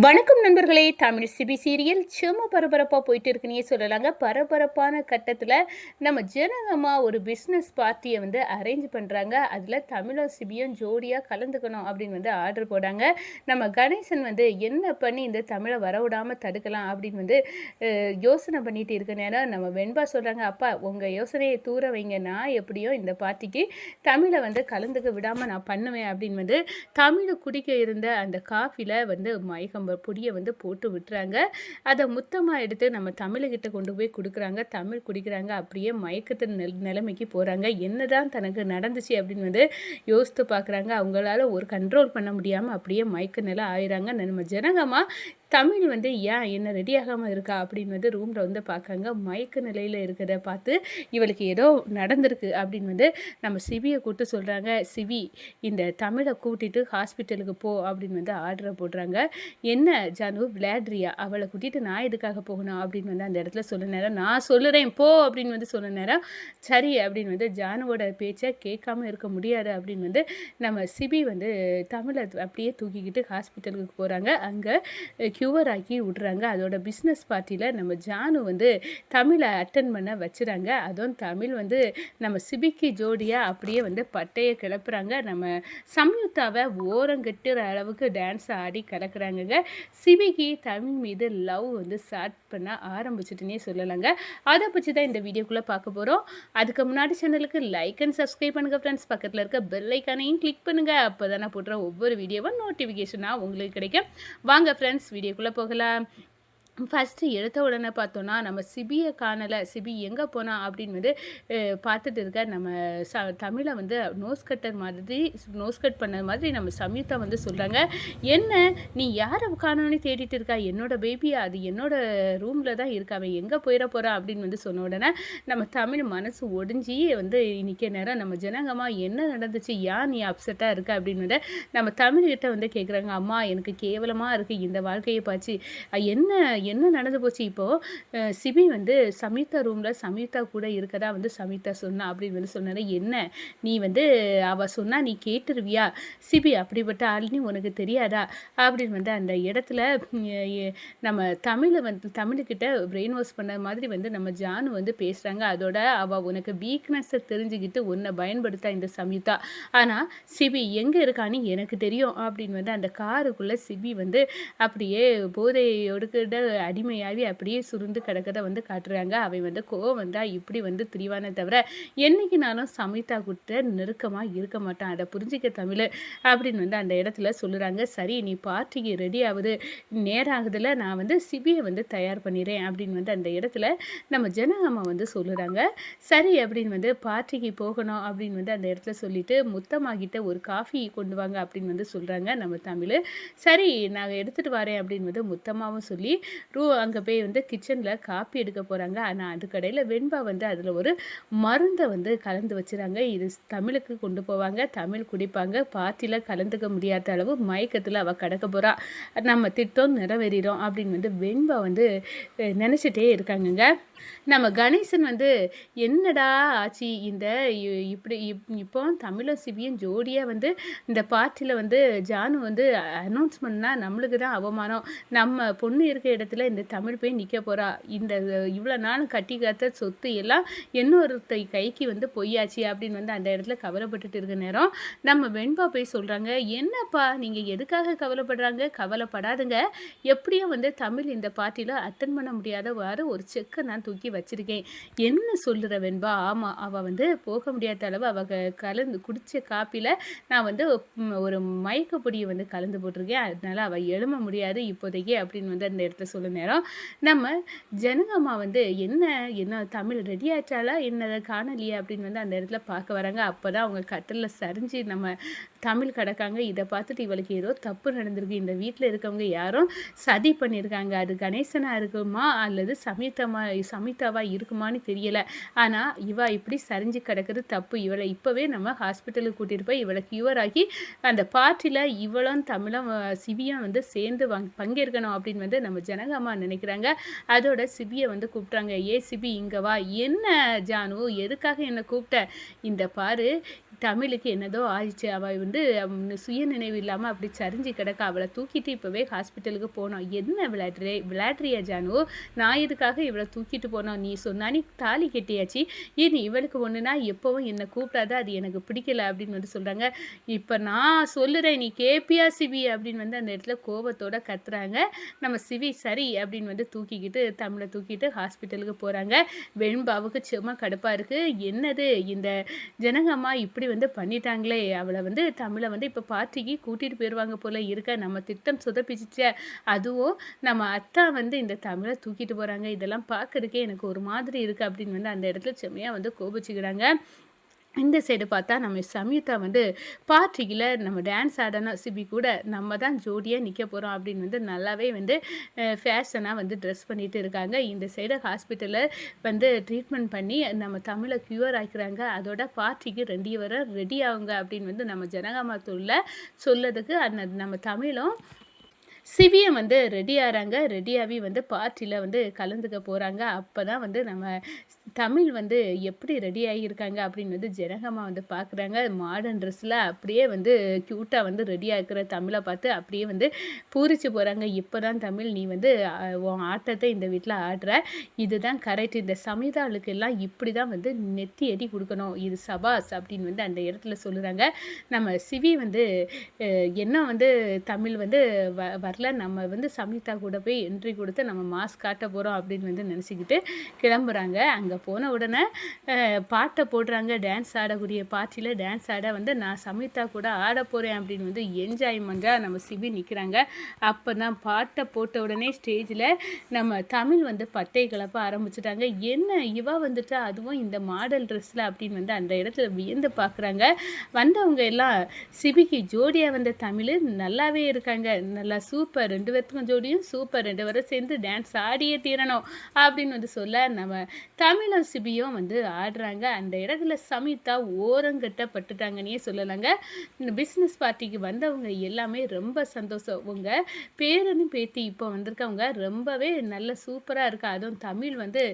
வணக்கம் நண்பர்களே. Tamil CP serial செம்ம பரபரப்பாக போயிட்டு இருக்குன்னே சொல்லலாங்க. பரபரப்பான கட்டத்தில் நம்ம ஜனகமா ஒரு பிஸ்னஸ் பார்ட்டியை வந்து அரேஞ்ச் பண்ணுறாங்க அதில் தமிழும் சிபியும் ஜோடியாக கலந்துக்கணும் அப்படின்னு வந்து ஆர்டர் போடாங்க. நம்ம கணேசன் வந்து என்ன பண்ணி இந்த தமிழை வரவிடாமல் தடுக்கலாம் அப்படின்னு வந்து யோசனை பண்ணிட்டு இருக்க நேரம் நம்ம வெண்பா சொல்கிறாங்க அப்பா உங்கள் யோசனையை தூர வைங்க. நான் எப்படியோ இந்த பார்ட்டிக்கு தமிழை வந்து கலந்துக்க விடாமல் நான் பண்ணுவேன். அப்படின்னு வந்து தமிழை குடிக்க இருந்த அந்த காஃபியில் வந்து மயக்கம் பொடியை வந்து போட்டு விட்டுறாங்க. அதை முத்தமாக எடுத்து நம்ம தமிழுக்கிட்ட கொண்டு போய் கொடுக்குறாங்க. தமிழ் குடிக்கிறாங்க. அப்படியே மயக்கத்தின் நில நிலைமைக்கு போகிறாங்க என்னதான் தனக்கு நடந்துச்சு அப்படின்னு வந்து யோசித்து பார்க்குறாங்க அவங்களால ஒரு கண்ட்ரோல் பண்ண முடியாமல் அப்படியே மயக்க நிலை ஆயிடுறாங்க நம்ம ஜனகமாக தமிழ் வந்து ஏன் என்ன ரெடி ஆகாமல் இருக்கா அப்படின்னு வந்து ரூமில் வந்து பார்க்குறாங்க. மயக்க நிலையில் இருக்கிறத பார்த்து இவளுக்கு ஏதோ நடந்திருக்கு அப்படின்னு வந்து நம்ம சிவியை கூப்பிட்டு சொல்கிறாங்க சிவி இந்த தமிழை கூட்டிட்டு ஹாஸ்பிட்டலுக்கு போ அப்படின்னு வந்து ஆர்டரை போடுறாங்க. என்ன ஜானு விளையாடுறியா? அவளை கூட்டிட்டு நான் எதுக்காக போகணும் அப்படின்னு வந்து அந்த இடத்துல சொல்ல நேரம் நான் சொல்லுறேன் போ அப்படின்னு வந்து சொன்ன நேரம் சரி அப்படின்னு வந்து ஜானுவோட பேச்சை கேட்காம இருக்க முடியாது அப்படின்னு வந்து நம்ம சிபி வந்து தமிழை அப்படியே தூக்கிக்கிட்டு ஹாஸ்பிட்டலுக்கு போகிறாங்க அங்கே க்யூவர் ஆக்கி விட்றாங்க. அதோட பிஸ்னஸ் பார்ட்டியில் நம்ம ஜானு வந்து தமிழை அட்டன் பண்ண வச்சுறாங்க. அதுவும் தமிழ் வந்து நம்ம சிபிக்கு ஜோடியாக அப்படியே வந்து பட்டையை கிளப்புறாங்க. நம்ம சம்யுக்தாவை ஓரங்கட்டுற அளவுக்கு டான்ஸ் ஆடி கலக்குறாங்கங்க. சிபிக்கு தமிழ் மீது லவ் வந்து ஸ்டார்ட் பண்ண ஆரம்பிச்சிட்டுனே சொல்லலாங்க. அதை பற்றி தான் இந்த வீடியோக்குள்ளே பார்க்க போகிறோம் அதுக்கு முன்னாடி சேனலுக்கு லைக் அண்ட் சப்ஸ்கிரைப் பண்ணுங்கள் ஃப்ரெண்ட்ஸ் பக்கத்தில் இருக்க பெல் ஐக்கானையும் கிளிக் பண்ணுங்க. அப்போ தான் நான் போடுற ஒவ்வொரு வீடியோவும் நோட்டிஃபிகேஷனாக உங்களுக்கு கிடைக்கும். வாங்க ஃப்ரெண்ட்ஸ் வீடியோ வீடியோக்குள்ளே போகலாம் ஃபஸ்ட்டு எடுத்த உடனே பார்த்தோன்னா நம்ம சிபியை காணலை சிபி எங்கே போனா அப்படின்னு வந்து பார்த்துட்டு இருக்க நம்ம ச தமிழை வந்து நோஸ் கட்டர் மாதிரி நோஸ் கட் பண்ண மாதிரி நம்ம சம்யுக்தா வந்து சொல்கிறாங்க என்ன நீ யாரை காணோன்னு தேடிட்டு இருக்கா? என்னோட பேபியா அது என்னோட ரூமில் தான் இருக்கா. அவன் எங்கே போயிட போகிறா அப்படின்னு வந்து சொன்ன உடனே நம்ம தமிழ் மனசு ஒடிஞ்சி வந்து நிற்க நேரம் நம்ம ஜனங்கம்மா என்ன நடந்துச்சு? ஏன் நீ அப்செட்டாக இருக்க? அப்படின்னு வந்து நம்ம தமிழ்கிட்ட வந்து கேட்குறாங்க அம்மா எனக்கு கேவலமாக இருக்குது இந்த வாழ்க்கையை பார்த்து என்ன என்ன நடந்து போச்சு? இப்போது சிபி வந்து சமீதா ரூமில் சமீதா கூட இருக்கதா வந்து சமீதா சொன்னா அப்படின்னு வந்து சொன்னாரு. என்ன? நீ வந்து அவ சொன்னால் நீ கேட்டுருவியா? சிபி அப்படிப்பட்ட ஆள்னு உனக்கு தெரியாதா? அப்படின்னு வந்து அந்த இடத்துல நம்ம தமிழை வந்து தமிழுக்கிட்ட பிரெயின் வாஷ் பண்ண மாதிரி வந்து நம்ம ஜானு வந்து பேசுகிறாங்க அதோட அவள் உனக்கு வீக்னஸை தெரிஞ்சுக்கிட்டு உன்னை பயன்படுத்தா இந்த சமீதா ஆனால் சிபி எங்கே இருக்கான்னு எனக்கு தெரியும் அப்படின்னு வந்து அந்த காருக்குள்ளே சிபி வந்து அப்படியே போதையோடுக்கிட்ட அடிமையாகி அப்படியே சுருண்டு கிடக்கிறத வந்து காட்டுறாங்க. அவன் வந்து கோவம் வந்தால் இப்படி வந்து திரிவானே தவிர என்னைக்கு நானும் சமிதா கிட்ட நெருக்கமாக இருக்க மாட்டான். அதை புரிஞ்சிக்க தமிழ் அப்படின்னு வந்து அந்த இடத்துல சொல்லுறாங்க. சரி நீ பார்ட்டிக்கு ரெடி ஆகுது. நேரம் நான் வந்து சிபியை வந்து தயார் பண்ணிடுறேன் அப்படின்னு வந்து அந்த இடத்துல நம்ம ஜனகம்மா வந்து சொல்லுறாங்க. சரி அப்படின்னு வந்து பார்ட்டிக்கு போகணும் அப்படின்னு வந்து அந்த இடத்துல சொல்லிட்டு முத்தமாகிட்ட ஒரு காஃபி கொண்டு வாங்க அப்படின்னு வந்து சொல்கிறாங்க நம்ம தமிழ். சரி நாங்கள் எடுத்துகிட்டு வரேன் அப்படின்னு வந்து முத்தமாகவும் சொல்லி ரூ அங்கே போய் வந்து கிச்சனில் காப்பி எடுக்க போகிறாங்க ஆனால் அதுக்கடையில் வெண்பா வந்து அதில் ஒரு மருந்தை வந்து கலந்து வச்சுறாங்க. இது தமிழுக்கு கொண்டு போவாங்க. தமிழ் குடிப்பாங்க. பார்ட்டியில் கலந்துக்க முடியாத அளவு மயக்கத்தில் அவள் கடக்க போகிறா நம்ம திட்டம் நிறைவேறிடும் அப்படின்னு வந்து வெண்பா வந்து நினச்சிட்டே இருக்காங்கங்க. நம்ம கணேசன் வந்து என்னடா ஆச்சு இந்த இ- இப்படி இப்- இப்போ தமிழும் சிவியும் ஜோடியாக வந்து இந்த பார்ட்டியில் வந்து ஜானு வந்து அனௌன்ஸ் பண்ணால் நம்மளுக்கு தான் அவமானம். நம்ம பொண்ணு இருக்க இடத்துல இந்த தமிழ் போய் நிற்க போகிறா இந்த இவ்வளோ நாள் கட்டி காத்த சொத்து எல்லாம் இன்னொருத்தை கைக்கு வந்து பொய்யாச்சு அப்படின்னு வந்து அந்த இடத்துல கவலைப்பட்டுட்டு இருக்க நேரம். நம்ம வெண்பா போய் சொல்கிறாங்க என்னப்பா நீங்கள் எதுக்காக கவலைப்படுறாங்க? கவலைப்படாதுங்க. எப்படியும் வந்து தமிழ் இந்த பார்ட்டியில் அட்டன் பண்ண முடியாதவாறு ஒரு செக்கை நான் தூக்கி வச்சுருக்கேன். என்ன சொல்லுற வெண்பா? ஆமாம் அவள் வந்து போக முடியாத அளவு அவள் கலந்து குடித்த காப்பியில் நான் வந்து ஒரு மயக்கப்பொடியை வந்து கலந்து போட்டிருக்கேன். அதனால அவள் எழும முடியாது இப்போதைக்கு அப்படின்னு வந்து அந்த இடத்துல சொல்ல நேரம். நம்ம ஜனகம்மா வந்து என்ன என்ன தமிழ் ரெடி ஆயிட்டாலா என்ன காணலையே அப்படின்னு வந்து அந்த இடத்துல பார்க்க வராங்க. அப்போ தான் அவங்க கட்டிலில் சரிஞ்சு நம்ம தமிழ் கிடக்காங்க இதை பார்த்துட்டு இவளுக்கு ஏதோ தப்பு நடந்திருக்கு. இந்த வீட்டில் இருக்கவங்க யாரும் சதி பண்ணியிருக்காங்க. அது கணேசனாக இருக்குமா? அல்லது சமீதமா சமிதாவா இருக்குமான்னு தெரியல. ஆனால் இவா இப்படி சரிஞ்சு கிடக்குறது தப்பு. இவளை இப்போவே நம்ம ஹாஸ்பிட்டலுக்கு கூட்டிகிட்டு போய் இவளை கியூர் ஆகி அந்த பார்ட்டியில் இவளும் தமிழும் சிவியும் வந்து சேர்ந்து வங் பங்கேற்கணும் அப்படின்னு வந்து நம்ம ஜனகம்மா நினைக்கிறாங்க. அதோட சிபியை வந்து கூப்பிட்றாங்க ஏ சிபி இங்கே வா. என்ன ஜானு? எதுக்காக என்னை கூப்பிட்ட? இந்த பாரு தமிழுக்கு என்னதோ ஆயிடுச்சு. அவள் வந்து சுய நினைவு இல்லாமல் அப்படி சரிஞ்சு கிடக்க. அவளை தூக்கிட்டு இப்போவே ஹாஸ்பிட்டலுக்கு போனோம் என்ன விளையாடுறே விளையாடுறியா ஜானு? நான் இதுக்காக இவளை தூக்கிட்டு போனோம்? நீ சொன்னா நீ தாலி கட்டியாச்சு. ஏன் இவளுக்கு ஒன்றுனா எப்போவும் என்னை கூப்பிடாத? அது எனக்கு பிடிக்கல அப்படின்னு வந்து சொல்கிறாங்க இப்போ நான் சொல்லுறேன் நீ கேப்பியா சிவி அப்படின்னு வந்து அந்த இடத்துல கோபத்தோட கத்துறாங்க. நம்ம சிவி சரி அப்படின்னு வந்து தூக்கிக்கிட்டு தமிழை தூக்கிட்டு ஹாஸ்பிட்டலுக்கு போகிறாங்க வெண்பாவுக்கு சும்மா கடுப்பாக இருக்குது என்னது? இந்த ஜனங்கம்மா இப்படி வந்து பண்ணிட்டாங்களே. அவளை வந்து தமிழை வந்து இப்போ பார்ட்டிக்கு கூட்டிகிட்டு போயிடுவாங்க போல இருக்க. நம்ம திட்டம் சொதப்பிச்சிச்சே. அதுவும் நம்ம அத்தா வந்து இந்த தமிழை தூக்கிட்டு போகிறாங்க இதெல்லாம் பார்க்கறதுக்கே எனக்கு ஒரு மாதிரி இருக்குது அப்படின்னு வந்து அந்த இடத்துல செம்மையாக வந்து கோபிச்சுக்கிறாங்க. இந்த சைடு பார்த்தா நம்ம சம்யுக்தா வந்து பார்ட்டியில் நம்ம டான்ஸ் ஆடணும் சிபி கூட நம்ம தான் ஜோடியாக நிற்க போகிறோம் அப்படின்னு வந்து நல்லாவே வந்து ஃபேஷனாக வந்து ட்ரெஸ் பண்ணிகிட்டு இருக்காங்க. இந்த சைடு ஹாஸ்பிட்டலில் வந்து ட்ரீட்மெண்ட் பண்ணி நம்ம தமிழை க்யூர் ஆக்கிறாங்க. அதோட பார்ட்டிக்கு ரெண்டு வர ரெடி ஆகுங்க அப்படின்னு வந்து நம்ம ஜனகாமத்தூரில் சொல்லதுக்கு அந்த நம்ம தமிழும் சிவியை வந்து ரெடி ஆகிறாங்க ரெடியாகி வந்து பார்ட்டியில் வந்து கலந்துக்க போகிறாங்க அப்போ தான் வந்து நம்ம தமிழ் வந்து எப்படி ரெடி ஆகியிருக்காங்க அப்படின்னு வந்து ஜனகமாக வந்து பார்க்குறாங்க மாடர்ன் ட்ரெஸ்ஸில் அப்படியே வந்து க்யூட்டாக வந்து ரெடியாக இருக்கிற தமிழை பார்த்து அப்படியே வந்து பூரிச்சு போகிறாங்க இப்போ தான் தமிழ் நீ வந்து உன் ஆட்டத்தை இந்த வீட்டில் ஆடுற. இதுதான் கரெக்ட் இந்த சமிதாளுக்கெல்லாம் இப்படி தான் வந்து நெத்தி அடி கொடுக்கணும். இது சபாஸ் அப்படின்னு வந்து அந்த இடத்துல சொல்லுறாங்க. நம்ம சிவி வந்து என்ன வந்து தமிழ் வந்து வ வரல. நம்ம வந்து சமிதா கூட போய் என்ட்ரி கொடுத்து நம்ம மாஸ்க் காட்ட போகிறோம் அப்படின்னு வந்து நினச்சிக்கிட்டு கிளம்புறாங்க. அங்கே போன உடனே பாட்டை போடுறாங்க. டான்ஸ் ஆடக்கூடிய பாட்டியில் டான்ஸ் ஆட வந்து நான் சமிதா கூட ஆட போகிறேன் அப்படின்னு வந்து என்ஜாய்மெண்ட்டாக நம்ம சிபி நிற்கிறாங்க அப்போ தான் பாட்டை போட்ட உடனே ஸ்டேஜில் நம்ம தமிழ் வந்து பட்டை கிளப்ப ஆரம்பிச்சிட்டாங்க. என்ன இவா வந்துட்டா? அதுவும் இந்த மாடல் ட்ரெஸ்ஸில் அப்படின்னு வந்து அந்த இடத்துல வியந்து பார்க்குறாங்க வந்தவங்க எல்லாம் சிபிக்கு ஜோடியாக வந்த தமிழ் நல்லாவே இருக்காங்க. நல்லா சூப்பர் ரெண்டு பேர்த்துக்கும் ஜோடியும் சூப்பர் ரெண்டு பேரும் சேர்ந்து டான்ஸ் ஆடியே தீரணும் அப்படின்னு வந்து சொல்ல நம்ம தமிழும் சிபியும் வந்து ஆடுறாங்க. அந்த இடத்துல சமிதா ஓரங்கட்டப்பட்டுட்டாங்கன்னே சொல்லலாங்க. இந்த பிஸ்னஸ் பார்ட்டிக்கு வந்தவங்க எல்லாமே ரொம்ப சந்தோஷம். உங்க பேரனும் பேத்தி இப்போ வந்திருக்கவங்க ரொம்பவே நல்ல சூப்பராக இருக்கா. அதுவும் தமிழ் வந்து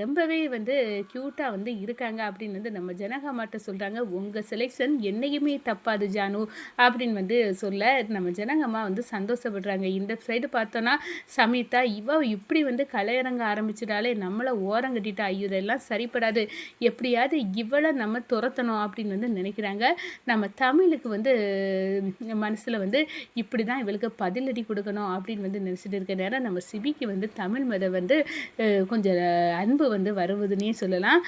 ரொம்பவே வந்து க்யூட்டாக வந்து இருக்காங்க அப்படின்னு வந்து நம்ம ஜனகா மாட்ட சொல்கிறாங்க உங்கள் செலெக்ஷன் என்னையுமே தப்பாது ஜானு அப்படின்னு வந்து சொல்ல நம்ம ஜனகம்மா வந்து சந்தோஷம் ஆசைப்படுறாங்க இந்த சைடு பார்த்தோன்னா சமிதா இவ இப்படி வந்து கலையரங்க ஆரம்பிச்சிட்டாலே நம்மளை ஓரம் கட்டிட்டா. ஐயோ இதெல்லாம் சரிப்படாது. எப்படியாவது இவளை நம்ம துரத்தணும் அப்படின்னு வந்து நினைக்கிறாங்க. நம்ம தமிழுக்கு வந்து மனசில் வந்து இப்படி தான் இவளுக்கு பதிலடி கொடுக்கணும் அப்படின்னு வந்து நினச்சிட்டு இருக்க நேரம் நம்ம சிபிக்கு வந்து தமிழ் மத வந்து கொஞ்சம் அன்பு வந்து வருவதுன்னே சொல்லலாம்.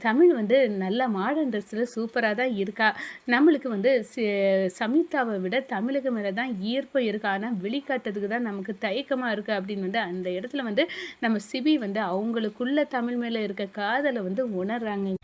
தமிழ் வந்து நல்ல மாடர்ன் ட்ரெஸ்ஸில் சூப்பராக தான் இருக்கா. நம்மளுக்கு வந்து சி- சமிதாவை விட தமிழுக்கு மேலே தான் ஈர்ப்பு இருக்கா. ஆனால் வெளிக்காட்டுறதுக்கு தான் நமக்கு தயக்கமாக இருக்குது அப்படின்னு வந்து அந்த இடத்துல வந்து நம்ம சிபி வந்து அவங்களுக்குள்ள தமிழ் மேலே இருக்க காதலை வந்து உணர்றாங்க.